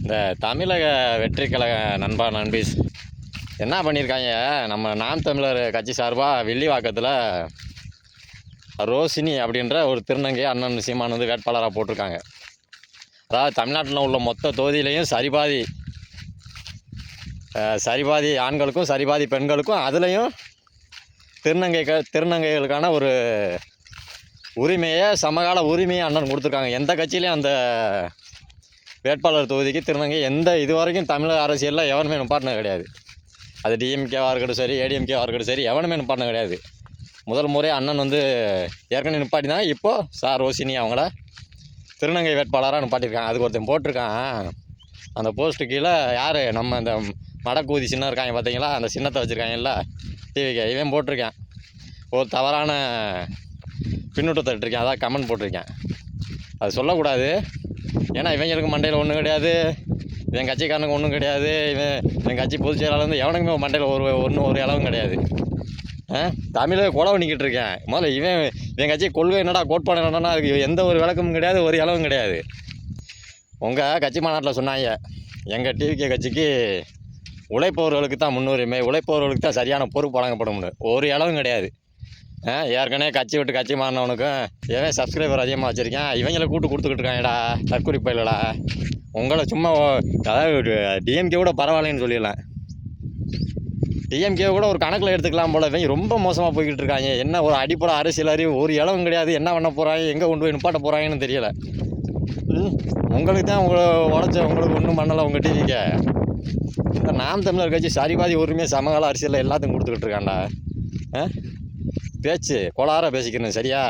இந்த தமிழக வெற்றி கழக நண்பா நண்பீஸ் என்ன பண்ணியிருக்காங்க நம்ம நாம் தமிழர் கட்சி சார்பாக வெள்ளிவாக்கத்தில் ரோசினி அப்படின்ற ஒரு திருநங்கை அண்ணன் சீமான் வந்து வேட்பாளராக போட்டிருக்காங்க. அதாவது தமிழ்நாட்டில் உள்ள மொத்த தொகுதியிலையும் சரிபாதி சரிபாதி ஆண்களுக்கும் சரிபாதி பெண்களுக்கும் அதுலேயும் திருநங்கை திருநங்கைகளுக்கான ஒரு உரிமையை சமகால உரிமையை அண்ணன் கொடுத்துருக்காங்க. எந்த கட்சியிலையும் அந்த வேட்பாளர் தொகுதிக்கு திருநங்கை எந்த இது வரைக்கும் தமிழக அரசியலில் எவனுமே நிப்பாட்டின கிடையாது. அது டிஎம்கேவாக இருக்கட்டும் சரி ஏடிஎம்கேவாக இருக்கட்டும் சரி எவனுமே நிப்பாட்டின கிடையாது. முதல் முறை அண்ணன் வந்து ஏற்கனவே நிப்பாட்டினா இப்போது சார் ரோசினி அவங்கள திருநங்கை வேட்பாளராக நிப்பாட்டியிருக்காங்க. அதுக்கு ஒருத்தன் போட்டிருக்கான். அந்த போஸ்ட்டு கீழே யார்? நம்ம இந்த மடக்கூதி சின்னம் இருக்காங்க பார்த்தீங்களா அந்த சின்னத்தை வச்சுருக்காங்கல்ல டிவிக்கு இவன் போட்டிருக்கேன். ஒரு தவறான பின்னூட்டத்தை இருக்கேன் அதான் கமெண்ட் போட்டிருக்கேன். அது சொல்லக்கூடாது. ஏன்னா இவங்களுக்கு மண்டையில் ஒன்றும் கிடையாது. இவன் கட்சிக்காரனுக்கு ஒன்றும் கிடையாது. இவன் இவன் கட்சி பொதுச் செயலாளர் வந்து எவனுக்குமே மண்டையில் ஒரு ஒன்றும் ஒரு அளவும் கிடையாது. தமிழே கொலை பண்ணிக்கிட்டு இருக்கேன். முதல்ல இவன் என் கட்சி கொள்கை என்னடா கோட்பாடு என்னடா அதுக்கு எந்த ஒரு விளக்கமும் கிடையாது ஒரு இளவும் கிடையாது. உங்கள் கட்சி மாநாட்டில் சொன்னாங்க. எங்கள் டிவிகே கட்சிக்கு உழைப்பவர்களுக்கு தான் முன்னுரிமை உழைப்பவர்களுக்கு தான் சரியான பொறுப்பு வழங்கப்படும்னு ஒரு இளவும் கிடையாது. ஏற்கனவே கட்சி விட்டு கட்சி மாறினவனுக்கும் ஏன் சப்ஸ்கிரைபர் அதிகமாக வச்சுருக்கேன். இவங்களை கூட்டு கொடுத்துக்கிட்டு இருக்காங்கடா தற்கொலை பயிலடா. உங்களை சும்மா அதாவது டிஎம்கே கூட பரவாயில்லைன்னு சொல்லிடலாம். டிஎம்கே கூட ஒரு கணக்கில் எடுத்துக்கலாம் போல இவங்க ரொம்ப மோசமாக போய்கிட்டு இருக்காங்க. என்ன ஒரு அடிப்படை அரசியல் அறிவு? ஒரு இளவும் கிடையாது. என்ன பண்ண போகிறாங்க எங்கே கொண்டு போய் நிப்பாட்ட போகிறாங்கன்னு தெரியல. உங்களுக்கு தான் உங்களை உடச்ச உங்களுக்கு ஒன்றும் பண்ணலை உங்கள் டிவிக்கு இந்த நாம் தமிழர் கட்சி சரிபாதி உரிமையை சமகால அரசியலில் எல்லாத்தையும் கொடுத்துக்கிட்டு இருக்காண்டா ஆ? பேச்சு கோளாறாக பேசிக்கணும் சரியா?